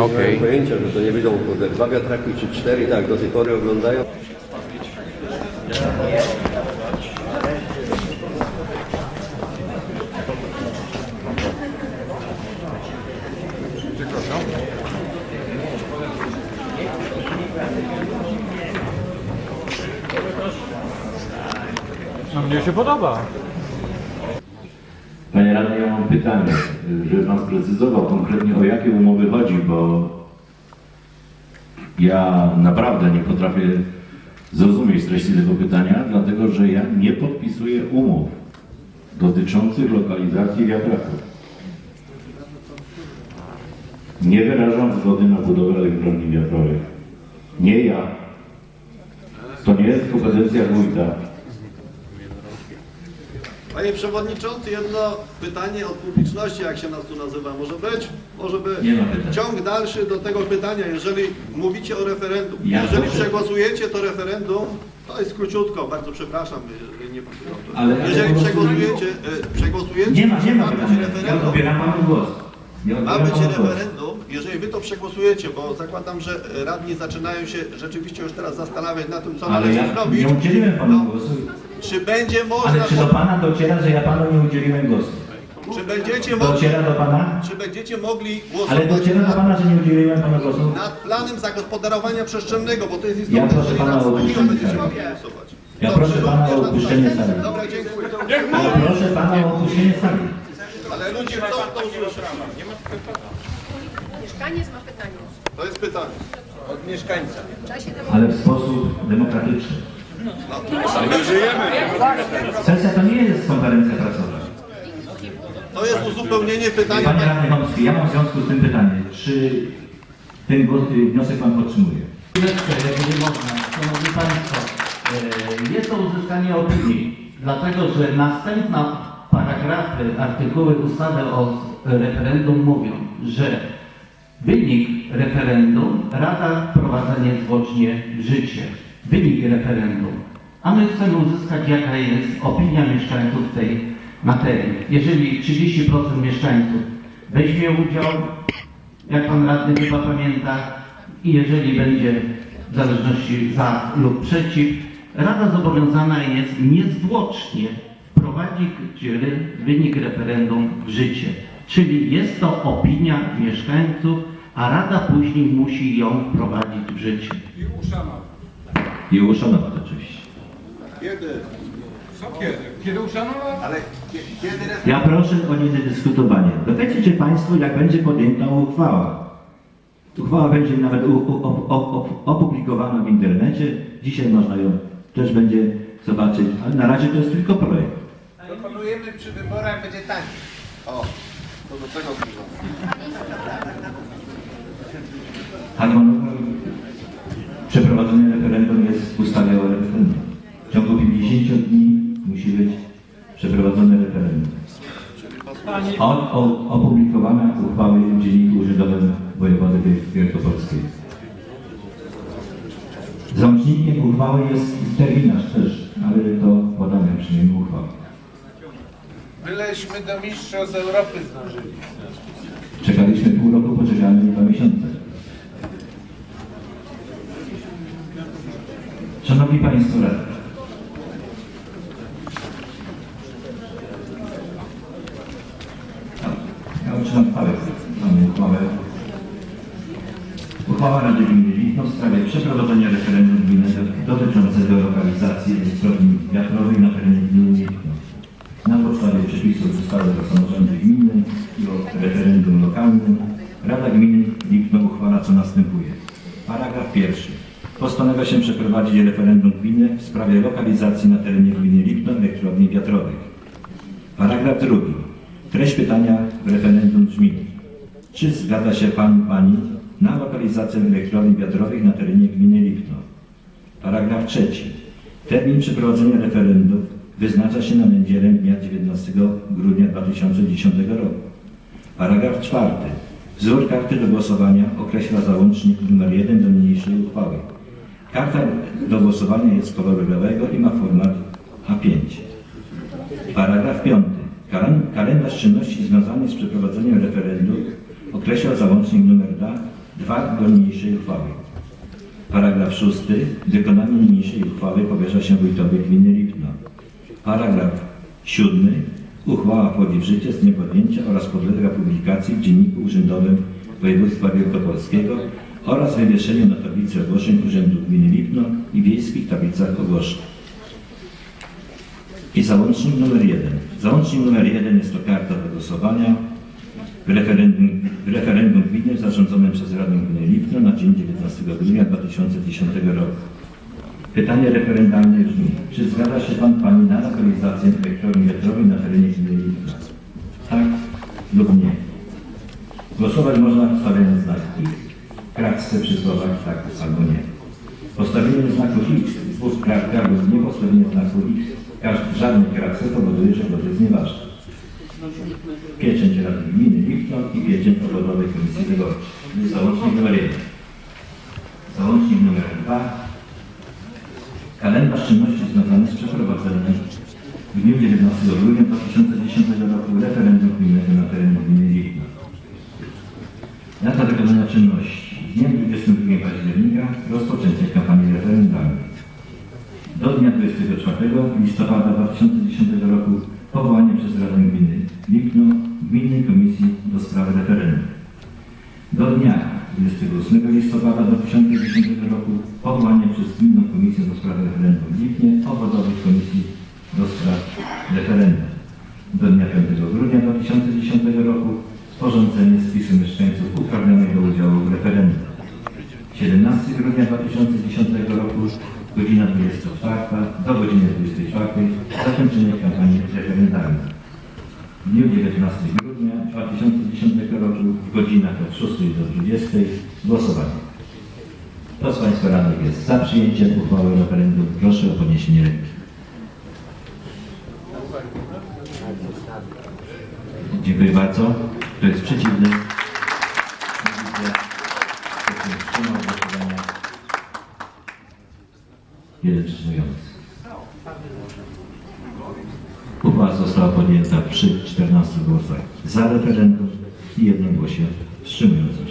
nie Okej. mają pojęcia, że to nie wyjdą kurde, dwa wiatraki czy cztery, tak do tej pory oglądają. No mnie się podoba. Panie radny, ja mam pytanie, żeby pan sprecyzował konkretnie o jakie umowy chodzi, bo ja naprawdę nie potrafię zrozumieć treści tego pytania, dlatego że ja nie podpisuję umów dotyczących lokalizacji wiatraków. Nie wyrażam zgody na budowę elektrowni wiatrowych. Nie ja. To nie jest kompetencja wójta. Panie Przewodniczący, jedno pytanie od publiczności, jak się nas tu nazywa, może być? Może być. Nie ma pytań. Ciąg dalszy do tego pytania, jeżeli mówicie o referendum, Ja jeżeli proszę- przegłosujecie to referendum, to jest króciutko, bardzo przepraszam, jeżeli nie Ale- ale Jeżeli po prostu- przegłosujecie, e, przegłosujecie, Nie ma, nie ma być pytania. Ja referendum, odbieram panu głos. Ja ma odbieram być panu głos. referendum, jeżeli wy to przegłosujecie, bo zakładam, że radni zaczynają się rzeczywiście już teraz zastanawiać na tym, co Ale należy ja zrobić. nie udzieliłem panu głosu. Czy będzie można, Ale czy do pana dociera, że ja panu nie udzieliłem głosu? czy będziecie mogli, Dociera do pana? czy będziecie mogli Ale głosować dociera do pana, że nie udzieliłem panu głosu? nad planem zagospodarowania przestrzennego, bo to jest Ja istotne, proszę jeżeli pana o opuszczenie. Ja proszę pana również o nad opuszczenie sali. Dobra, dziękuję. Ale proszę pana o opuszczenie sali. Ale ludzie chcą to usłyszeć. Mieszkaniec ma pytanie. To jest pytanie. Czasie tego Ale w sposób demokratyczny. Sesja to nie jest konferencja prasowa. To jest uzupełnienie pytania. Panie radny Chomski, ja mam w związku z tym pytanie. Czy ten głos, y, wniosek pan podtrzymuje? Chwileczkę, jeżeli można. Szanowni Państwo, e, jest to uzyskanie opinii, dlatego że następne paragrafy, artykuły ustawy o referendum mówią, że wynik referendum Rada wprowadza niezwłocznie w życie. Wynik referendum. A my chcemy uzyskać, jaka jest opinia mieszkańców w tej materii. Jeżeli 30% mieszkańców weźmie udział, jak pan radny chyba pamięta, i jeżeli będzie w zależności za lub przeciw, Rada zobowiązana jest niezwłocznie wprowadzić wynik referendum w życie. Czyli jest to opinia mieszkańców, a Rada później musi ją wprowadzić w życie. I uszanować oczywiście. Kiedy? Co kiedy? Kiedy uszanował? Ale kie- kiedy? Ja proszę o niedyskutowanie. Dowiecie Państwo, jak będzie podjęta uchwała. Uchwała będzie nawet opublikowana w internecie. Dzisiaj można ją też będzie zobaczyć, ale na razie to jest tylko projekt. Proponujemy przy wyborach będzie taniej. O, to do tego zmierzam. Przeprowadzenia referendum jest w ustawie o referendum. W ciągu 50 dni musi być przeprowadzone referendum. Od, opublikowania uchwały w Dzienniku Urzędowym Wojewody Wielkopolskiej. Załącznikiem uchwały jest terminarz też, ale to podamy przyjmiemy uchwałę. Byleśmy do mistrzostw Europy zdążyli. Czekaliśmy pół roku, poczekamy dwa miesiące. Szanowni Państwo radni, ja otrzymam uchwałę. Uchwałę. Uchwała Rady Gminy Lipno w sprawie przeprowadzenia referendum gminnego dotyczącego lokalizacji elektrowni wiatrowej na terenie gminy Lipno. Na podstawie przepisów ustawy o samorządzie gminnym i o referendum lokalnym Rada Gminy Lipno uchwala co następuje. Paragraf pierwszy. Postanawia się przeprowadzić referendum gminy w sprawie lokalizacji na terenie gminy Lipno elektrowni wiatrowych. Paragraf drugi. Treść pytania w referendum brzmi. Czy zgadza się Pan, Pani na lokalizację elektrowni wiatrowych na terenie gminy Lipno? Paragraf trzeci. Termin przeprowadzenia referendum wyznacza się na niedzielę dnia 19 grudnia 2010 roku. Paragraf czwarty. Wzór karty do głosowania określa załącznik nr 1 do niniejszej uchwały. Karta do głosowania jest koloru białego i ma format A5. Paragraf 5. Kalen- Kalendarz czynności związanych z przeprowadzeniem referendum określa załącznik nr 2 Dwa do niniejszej uchwały. Paragraf szósty. Wykonanie niniejszej uchwały powierza się wójtowi gminy Lipno. Paragraf siódmy. Uchwała wchodzi w życie z dniem podjęcia oraz podlega publikacji w Dzienniku Urzędowym Województwa Wielkopolskiego oraz wywieszeniu na tablicy ogłoszeń Urzędu Gminy Lipno i wiejskich tablicach ogłoszeń. I załącznik numer jeden. Załącznik numer jeden jest to karta do głosowania w referendum, w referendum gminy zarządzonym przez Radę Gminy Lipno na dzień 19 grudnia 2010 roku. Pytanie referendalne brzmi, czy zgadza się Pan Pani na lokalizację elektrowni wiatrowej na terenie gminy Lipno? Tak lub nie? Głosować można stawiając znak X kratce przy słowach tak albo nie. Postawienie znaku X dwóch kratkach lub nie postawienie znaku X w żadnej kratce powoduje, że głos jest nieważny. Pieczęć Rady Gminy Lipno i pieczęć obwodowej Komisji Wyborczej. Załącznik numer 1. Załącznik numer 2. Kalendarz czynności związanych z przeprowadzeniem w dniu 19 grudnia 2010 roku referendum gminnego na terenie gminy Lipno. Data wykonania czynności. Z dniem 22 października rozpoczęcie kampanii referendalnej. Do dnia 24 listopada 2010 roku powołanie przez Radę Gminy Lipno Gminnej Komisji do Spraw Referendum. Do dnia 28 listopada 2010 roku powołanie przez Gminną Komisję do Spraw Referendum w Lipnie obwodowych Komisji do Spraw Referendum. Do dnia 5 grudnia 2010 roku sporządzenie spisu mieszkańców uprawnionych do udziału w referendum. 17 grudnia 2010 roku, godzina 24 do godziny 24, zakończenie kampanii referendalnej. W dniu 19 grudnia 2010 roku, w godzinach od 6 do 20, głosowanie. Kto z Państwa radnych jest za przyjęciem uchwały referendum, proszę o podniesienie ręki. Dziękuję bardzo. Kto jest przeciwny? Jeden wstrzymujący. Uchwała została podjęta przy 14 głosach za referendum i jednym głosie wstrzymującym się.